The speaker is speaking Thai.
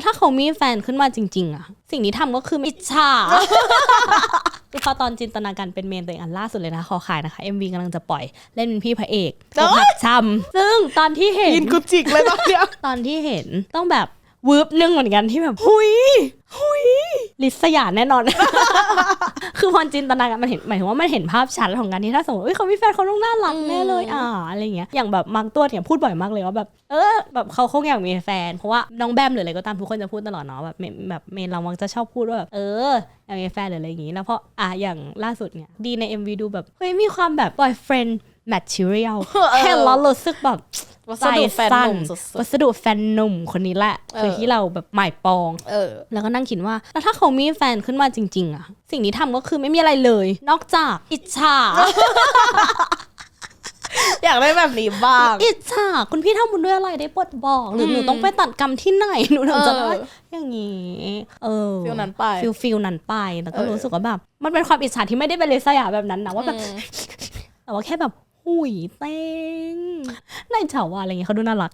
แล้วถ้าเขามีแฟนขึ้นมาจริง ๆอะสิ่งที่ทำก็คืออิจฉาคือพอตอนจินตนาการเป็นเมนตัวเองอันล่าสุดเลยนะขอขายนะคะ MV กำลังจะปล่อยเล่นเป็นพี่พระเอกอกหักช้ำซึ่งตอนที่เห็นกินกุจิกเลยตอนเนี้ยตอนที่เห็นต้องแบบวืบนึงเหมือนกันที่แบบหุยหุย ลิสยาแน่นอน คือพอจินตนาการมันเห็นหมายถึงว่ามันเห็นภาพชัดของการที่ถ้าสมมติเอ้ยเขามีแฟนเขาต้องน่ารักแน่เลยอ่าอะไรเงี้ยอย่างแบบมังตัวเนี่ยพูดบ่อยมากเลยว่าแบบเออแบบเขาคงอยากมีแฟนเพราะว่าน้องแบมหรืออะไรก็ตามทุกคนจะพูดตลอดเนาะแบบเมนแบบเมนเรามักจะชอบพูดว่าแบบเอออยากมีแฟนหรืออะไรอย่างงี้แล้วพออะอย่างล่าสุดเนี่ยดีใน MV ดูแบบเฮ้ยมีความแบบ boyfriend material เห็นแล้วรู้สึกแบบ วัสดุแฟนหนุ่มสุดวัสดุแฟนหนุ่มคนนี้แหละเออคือที่เราแบบหมายปองๆเออ แล้วก็นั่งคิดว่า แล้วถ้าเขามีแฟนขึ้นมาจริง ๆอะสิ่งที่ทำก็คือไม่มีอะไรเลย นอกจากอิจฉาอยากได้แบบนี้บ้าง อิจฉาคุณพี่ทำบุญด้วยอะไรได้ปลดบอก หรือหนูต้องไปตัดกรรมที่ไหนหนูถึงจะได้เอออย่างนี้ เออฟิลนั้นไปฟิลฟิลนั้นไปแล้วก็เออรู้สึกว่าแบบ มันเป็นความอิจฉาที่ไม่ได้เป็นเลสยาแบบนั้นนะว่าแบบอืมแต่ว่าแค่แบบหุยเต้งนาย เฉาว่าอะไรเงี้ยเขาดูน่ารัก